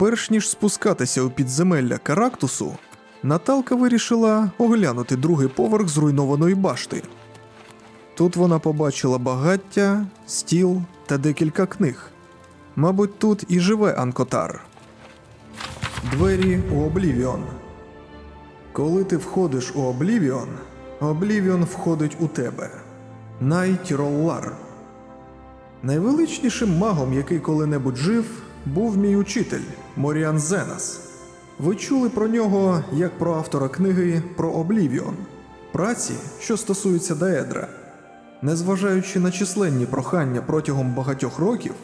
Перш ніж спускатися у підземелля Карактусу, Наталка вирішила оглянути другий поверх зруйнованої башти. Тут вона побачила багаття, стіл та декілька книг. Мабуть, тут і живе Анкотар. Двері у Облівіон. Коли ти входиш у Облівіон, Облівіон входить у тебе. Найт Роллар. Найвеличнішим магом, який коли-небудь жив, був мій учитель Моріан Зенас. Ви чули про нього як про автора книги про Облівіон, праці, що стосується Даедра. Незважаючи на численні прохання протягом багатьох років,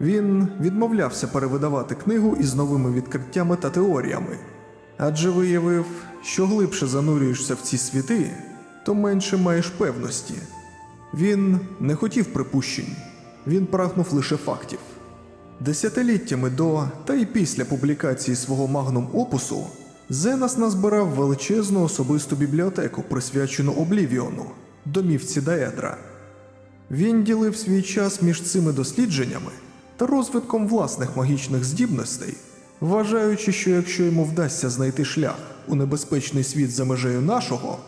він відмовлявся перевидавати книгу із новими відкриттями та теоріями, адже виявив, що глибше занурюєшся в ці світи, то менше маєш певності. Він не хотів припущень, він прагнув лише фактів. Десятиліттями до та й після публікації свого магнум опусу Зенас назбирав величезну особисту бібліотеку, присвячену Облівіону, домівці Даедра. Він ділив свій час між цими дослідженнями та розвитком власних магічних здібностей, вважаючи, що якщо йому вдасться знайти шлях у небезпечний світ за межею нашого,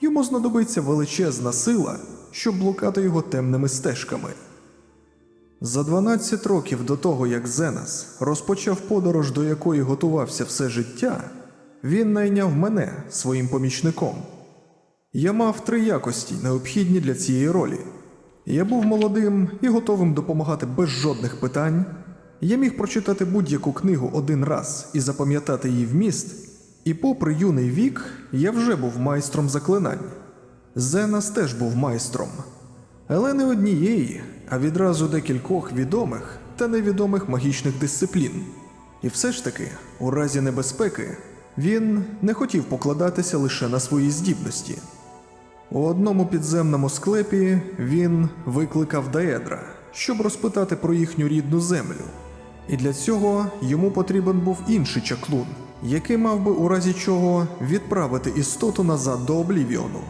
йому знадобиться величезна сила, щоб блукати його темними стежками. За 12 років до того, як Зенас розпочав подорож, до якої готувався все життя, він найняв мене своїм помічником. Я мав три якості, необхідні для цієї ролі. Я був молодим і готовим допомагати без жодних питань. Я міг прочитати будь-яку книгу один раз і запам'ятати її вміст. І, попри юний вік, я вже був майстром заклинань. Зенас теж був майстром, але не однієї, а відразу декількох відомих та невідомих магічних дисциплін. І все ж таки, у разі небезпеки, він не хотів покладатися лише на свої здібності. У одному підземному склепі він викликав Даедра, щоб розпитати про їхню рідну землю. І для цього йому потрібен був інший чаклун, який мав би у разі чого відправити істоту назад до Облівіону.